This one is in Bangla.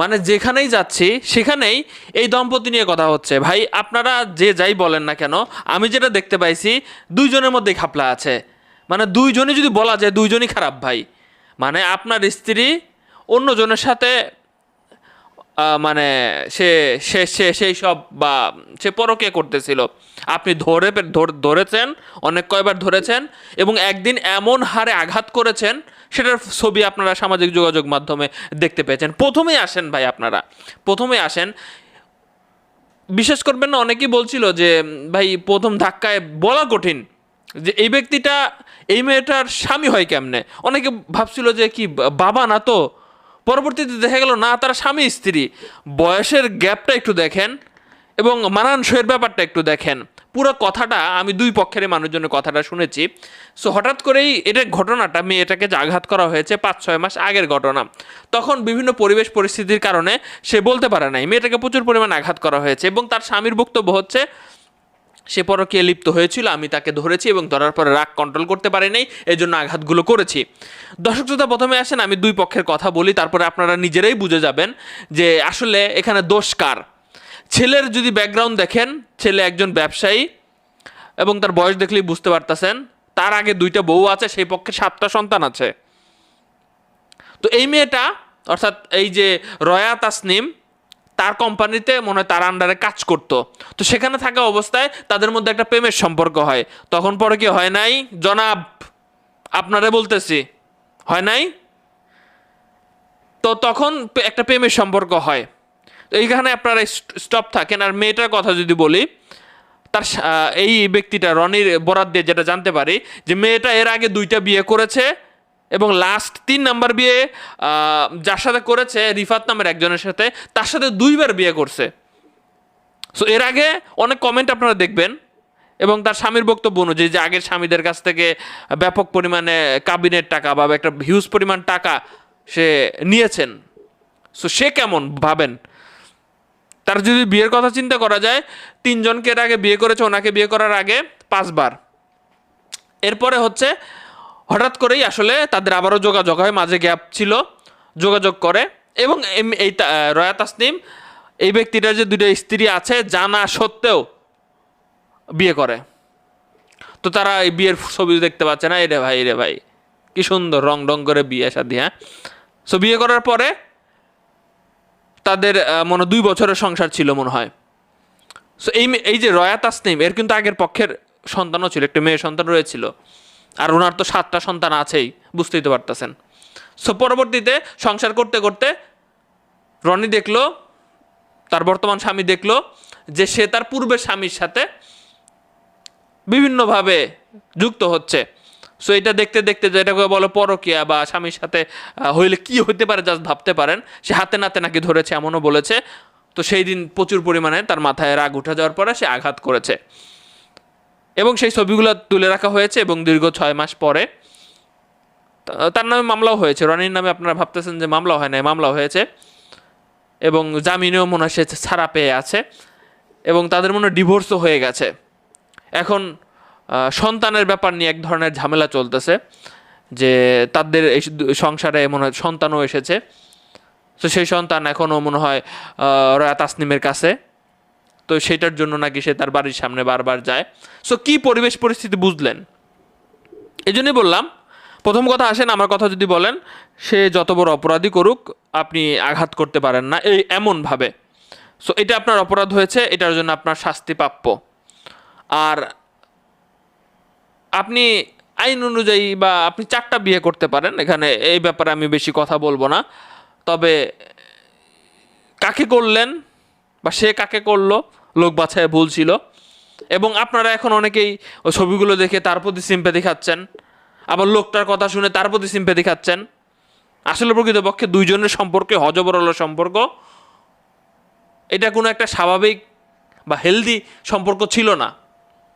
মানে যেখানেই যাচ্ছি, সেখানেই এই দম্পতি নিয়ে কথা হচ্ছে। ভাই, আপনারা যে যাই বলেন না কেন, আমি যেটা দেখতে পাইছি, দুইজনের মধ্যে খাপলা আছে। মানে দুইজনই যদি বলা যায়, দুইজনই খারাপ ভাই। মানে আপনার স্ত্রী অন্যজনের সাথে মানে সে সে সে, সেই সব বা সে পরকে করতেছিল। আপনি ধরে ধর- ধরেছেন, অনেক কয়বার ধরেছেন, এবং একদিন এমন হারে আঘাত করেছেন, সেটার ছবি আপনারা সামাজিক যোগাযোগ মাধ্যমে দেখতে পেয়েছেন। প্রথমেই আসেন ভাই আপনারা। প্রথমেই আসেন। বিশ্বাস করবেন না, অনেকেই বলছিল যে, ভাই, প্রথম ধাক্কায় বলা কঠিন, যে এই ব্যক্তিটা, এই মেয়েটার স্বামী হয় কেমনে? অনেকে ভাবছিল যে, কি, বাবা না তো? পরবর্তীতে দেখা গেল, না, তারা স্বামী, স্ত্রী। বয়সের গ্যাপটা একটু দেখেন এবং মানানসইয়ের ব্যাপারটা একটু দেখেন। পুরো কথাটা, আমি দুই পক্ষের মানুষজনের কথাটা শুনেছি। সো, হঠাৎ করেই এটা ঘটনাটা মেয়েটাকে যে আঘাত করা হয়েছে পাঁচ, ছয় মাস আগের ঘটনা। তখন বিভিন্ন পরিবেশ পরিস্থিতির কারণে সে বলতে পারে নাই। মেয়েটাকে প্রচুর পরিমাণে আঘাত করা হয়েছে এবং তার স্বামীর বক্তব্য হচ্ছে সে পরকীয়া লিপ্ত হয়েছিল, আমি তাকে ধরেছি এবং ধরার পরে রাগ কন্ট্রোল করতে পারি নাই এই জন্য আঘাতগুলো করেছি। দর্শক শ্রোতা, প্রথমে আসেন, আমি দুই পক্ষের কথা বলি, তারপরে আপনারা নিজেরাই বুঝে যাবেন যে আসলে এখানে দোষ কার। ছেলের যদি ব্যাকগ্রাউন্ড দেখেন, ছেলে একজন ব্যবসায়ী এবং তার বয়স দেখলেই বুঝতে পারতেছেন, তার আগে দুইটা বউ আছে, সেই পক্ষে সাতটা সন্তান আছে। তো এই মেয়েটা, অর্থাৎ এই যে রয়া তাসনিম তার কোম্পানিতে মনে হয় তার আন্ডারে কাজ করতো। তো সেখানে থাকা অবস্থায় তাদের মধ্যে একটা প্রেমের সম্পর্ক হয়। তখন পরে কি হয় নাই? জনাব, আপনারে বলতেছি। হয় নাই? তো তখন একটা প্রেমের সম্পর্ক হয়। তো এইখানে আপনারা স্টপ থাকেন। আর মেয়েটার কথা যদি বলি, তার এই ব্যক্তিটা রনির বরাদ দিয়ে যেটা জানতে পারি, যে মেয়েটা এর আগে দুইটা বিয়ে করেছে। এবং লাস্ট তিন নাম্বার বিয়ে যার সাথে করেছে রিফাত নামের একজনের সাথে, তার সাথে দুইবার বিয়ে করছে। সো এর আগে অনেক কমেন্ট আপনারা দেখবেন এবং তার স্বামীর বক্তব্য অনুযায়ী যে আগের স্বামীদের কাছ থেকে ব্যাপক পরিমাণে কাবিনের টাকা বা একটা হিউজ পরিমাণ টাকা সে নিয়েছেন। সো সে কেমন ভাবেন? তার যদি বিয়ের কথা চিন্তা করা যায়, তিনজনকে এর আগে বিয়ে করেছে, ওনাকে বিয়ে করার আগে পাঁচবার। এরপরে হচ্ছে হঠাৎ করেই আসলে তাদের আবারও যোগাযোগ হয়, মাঝে গ্যাপ ছিল, যোগাযোগ করে এবং এই রয়া তাসনিম এই ব্যক্তিটার যে দুটো স্ত্রী আছে জানা সত্ত্বেও বিয়ে করে। তো তারা এই বিয়ের ছবি দেখতে পাচ্ছে না, এরে ভাই রে ভাই, কি সুন্দর রং রং করে বিয়ে শাদি হ্যাঁ? সো বিয়ে করার পরে তাদের মনে দুই বছরের সংসার ছিল মনে হয়। সো এই এই যে রয়া তাসনিম, এর কিন্তু আগের পক্ষের সন্তানও ছিল, একটা মেয়ে সন্তান রয়েছিল। আর ওনার তো সাতটা সন্তান আছেই, বুঝতেই তো পারতেছেন। সো পরবর্তীতে সংসার করতে করতে রনি দেখল, তার বর্তমান স্বামী দেখল যে সে তার পূর্বের স্বামীর সাথে বিভিন্নভাবে যুক্ত হচ্ছে। সো এটা দেখতে দেখতে যেটাকে বলো পরকিয়া বা স্বামীর সাথে হইলে কি হইতে পারে জাস্ট ভাবতে পারেন। সে হাতে নাতে নাকি ধরেছে, এমনও বলেছে। তো সেই দিন প্রচুর পরিমাণে তার মাথায় রাগ উঠে যাওয়ার পরে সে আঘাত করেছে। এবং সেই ছবিগুলো তুলে রাখা হয়েছে এবং দীর্ঘ ছয় মাস পরে তার নামে মামলাও হয়েছে। রনির নামে আপনারা ভাবতেছেন যে মামলা হয় নাই মামলা হয়েছে। এবং জামিনেও মনে হয় সে ছাড়া পেয়ে আছে এবং তাদের মনে ডিভোর্সও হয়ে গেছে। এখন সন্তানের ব্যাপার নিয়ে এক ধরনের ঝামেলা চলতেছে যে তাদের এই সংসারে মনে হয় সন্তানও এসেছে। তো সেই সন্তান এখনও মনে হয় রয়া তাসনিমের কাছে। তো সেটার জন্য নাকি সে তার বাড়ির সামনে বারবার যায়। সো কি পরিবেশ পরিস্থিতি বুঝলেন? এই জন্যই বললাম, প্রথম কথা আসেন, আমার কথা যদি বলেন, সে যত বড় অপরাধী করুক, আপনি আঘাত করতে পারেন না, এই এমনভাবে। সো এটা আপনার অপরাধ হয়েছে, এটার জন্য আপনার শাস্তি প্রাপ্য। আর আপনি আইন অনুযায়ী বা আপনি চারটা বিয়ে করতে পারেন, এখানে এই ব্যাপারে আমি বেশি কথা বলব না। তবে কাকে করলেন বা সে কাকে করল লোক বাছায় ভুল ছিল। এবং আপনারা এখন অনেকেই ওই ছবিগুলো দেখে তার প্রতি সিম্পে দেখাচ্ছেন আবার লোকটার কথা শুনে তার প্রতি সিম্পে দেখাচ্ছেন আসলে প্রকৃতপক্ষে দুইজনের সম্পর্কে হজবরল সম্পর্ক, এটা কোনো একটা স্বাভাবিক বা হেলদি সম্পর্ক ছিল না।